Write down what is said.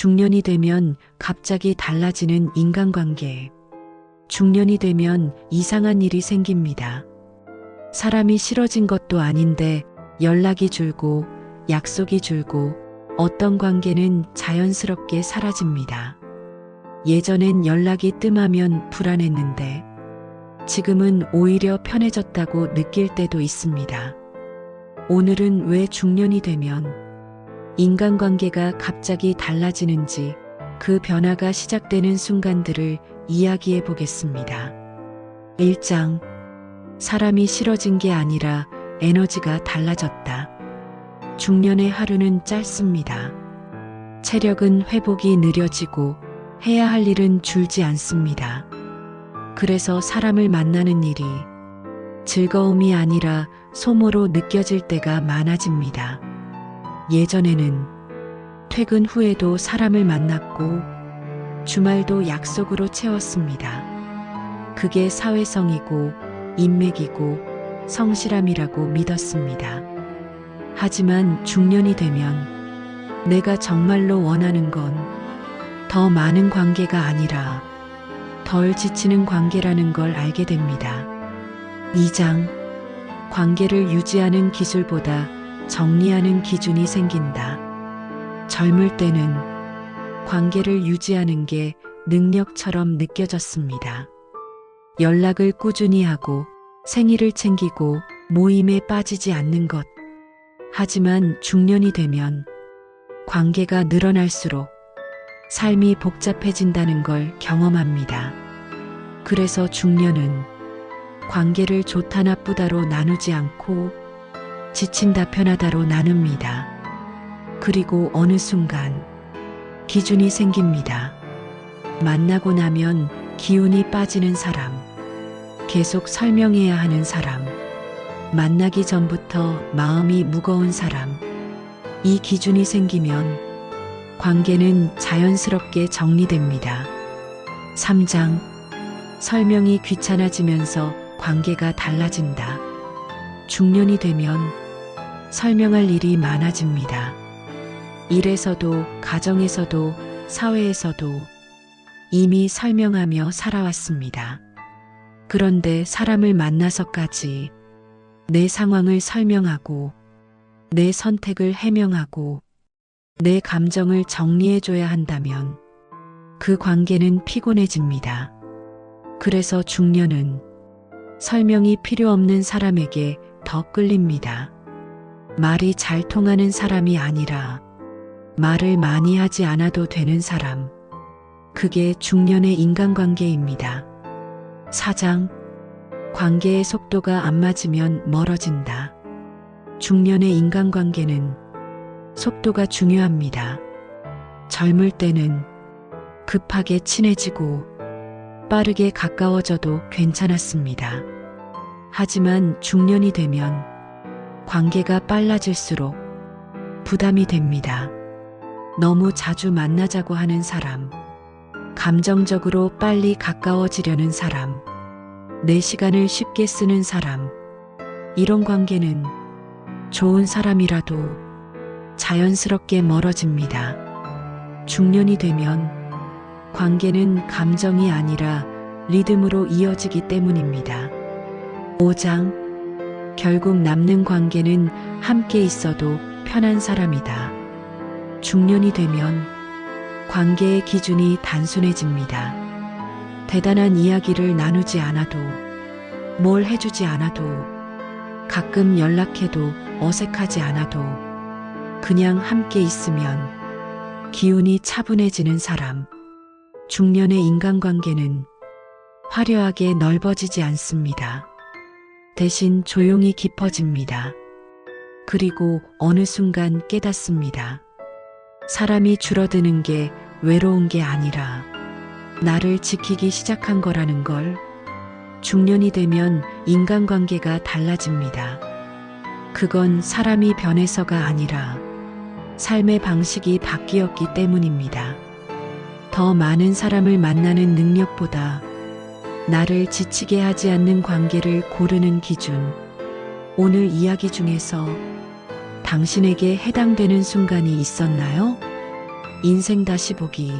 중년이 되면 갑자기 달라지는 인간관계. 중년이 되면 이상한 일이 생깁니다. 사람이 싫어진 것도 아닌데 연락이 줄고 약속이 줄고 어떤 관계는 자연스럽게 사라집니다. 예전엔 연락이 뜸하면 불안했는데 지금은 오히려 편해졌다고 느낄 때도 있습니다. 오늘은 왜 중년이 되면 인간관계가 갑자기 달라지는지 그 변화가 시작되는 순간들을 이야기해 보겠습니다. 1장 사람이 싫어진 게 아니라 에너지가 달라졌다. 중년의 하루는 짧습니다. 체력은 회복이 느려지고 해야 할 일은 줄지 않습니다. 그래서 사람을 만나는 일이 즐거움이 아니라 소모로 느껴질 때가 많아집니다. 예전에는 퇴근 후에도 사람을 만났고 주말도 약속으로 채웠습니다. 그게 사회성이고 인맥이고 성실함이라고 믿었습니다. 하지만 중년이 되면 내가 정말로 원하는 건 더 많은 관계가 아니라 덜 지치는 관계라는 걸 알게 됩니다. 2장 관계를 유지하는 기술보다 정리하는 기준이 생긴다. 젊을 때는 관계를 유지하는 게 능력처럼 느껴졌습니다. 연락을 꾸준히 하고 생일을 챙기고 모임에 빠지지 않는 것. 하지만 중년이 되면 관계가 늘어날수록 삶이 복잡해진다는 걸 경험합니다. 그래서 중년은 관계를 좋다 나쁘다로 나누지 않고 지친다 편하다로 나눕니다. 그리고 어느 순간 기준이 생깁니다. 만나고 나면 기운이 빠지는 사람, 계속 설명해야 하는 사람, 만나기 전부터 마음이 무거운 사람, 이 기준이 생기면 관계는 자연스럽게 정리됩니다. 3장 설명이 귀찮아지면서 관계가 달라진다. 중년이 되면 설명할 일이 많아집니다. 일에서도, 가정에서도, 사회에서도 이미 설명하며 살아왔습니다. 그런데 사람을 만나서까지 내 상황을 설명하고 내 선택을 해명하고 내 감정을 정리해줘야 한다면 그 관계는 피곤해집니다. 그래서 중년은 설명이 필요 없는 사람에게 더 끌립니다. 말이 잘 통하는 사람이 아니라 말을 많이 하지 않아도 되는 사람. 그게 중년의 인간관계입니다. 사장, 관계의 속도가 안 맞으면 멀어진다. 중년의 인간관계는 속도가 중요합니다. 젊을 때는 급하게 친해지고 빠르게 가까워져도 괜찮았습니다. 하지만 중년이 되면 관계가 빨라질수록 부담이 됩니다. 너무 자주 만나자고 하는 사람, 감정적으로 빨리 가까워지려는 사람, 내 시간을 쉽게 쓰는 사람, 이런 관계는 좋은 사람이라도 자연스럽게 멀어집니다. 중년이 되면 관계는 감정이 아니라 리듬으로 이어지기 때문입니다. 5장 결국 남는 관계는 함께 있어도 편한 사람이다. 중년이 되면 관계의 기준이 단순해집니다. 대단한 이야기를 나누지 않아도 뭘 해주지 않아도 가끔 연락해도 어색하지 않아도 그냥 함께 있으면 기운이 차분해지는 사람. 중년의 인간관계는 화려하게 넓어지지 않습니다. 대신 조용히 깊어집니다. 그리고 어느 순간 깨닫습니다. 사람이 줄어드는 게 외로운 게 아니라 나를 지키기 시작한 거라는 걸 중년이 되면 인간관계가 달라집니다. 그건 사람이 변해서가 아니라 삶의 방식이 바뀌었기 때문입니다. 더 많은 사람을 만나는 능력보다 나를 지치게 하지 않는 관계를 고르는 기준. 오늘 이야기 중에서 당신에게 해당되는 순간이 있었나요? 인생 다시 보기